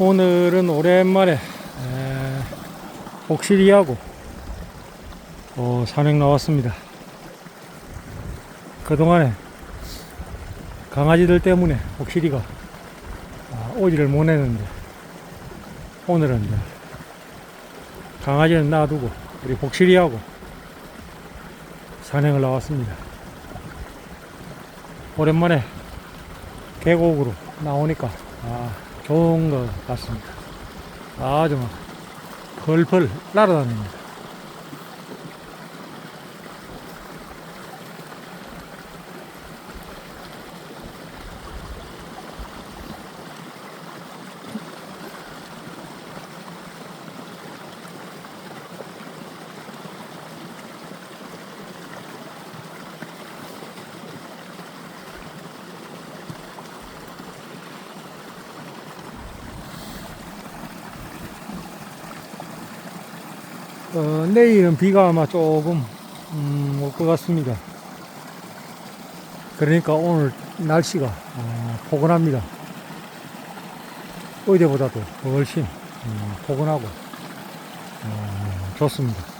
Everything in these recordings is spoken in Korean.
오늘은 오랜만에 에, 옥시리하고 어, 산행 나왔습니다. 그동안에 강아지들 때문에 옥시리가 아, 오지를 못 했는데 오늘은 이제 강아지는 놔두고 우리 복실이하고 산행을 나왔습니다. 오랜만에 계곡으로 나오니까 아, 좋은 것 같습니다. 아주 막 펄펄 날아다닙니다. 어, 내일은 비가 아마 조금 음, 올 것 같습니다. 그러니까 오늘 날씨가 어, 포근합니다. 어제보다도 훨씬 음, 포근하고 어, 좋습니다.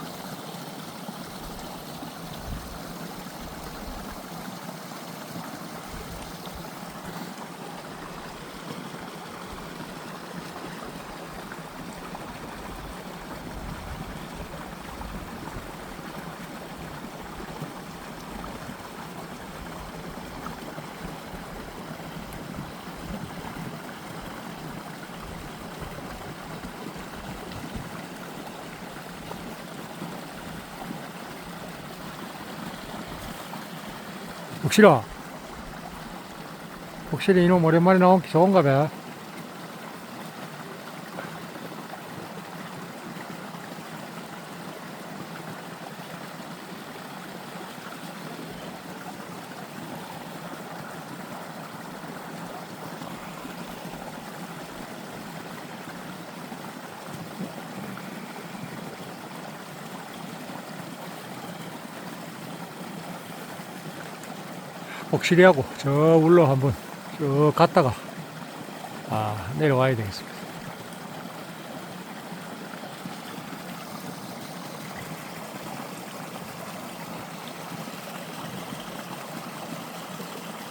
혹시라 혹시나 이놈 오랜만에 나온 게 좋은가 봐. 복실이하고 저 울로 한번 쭉 갔다가 아 내려와야 되겠습니다.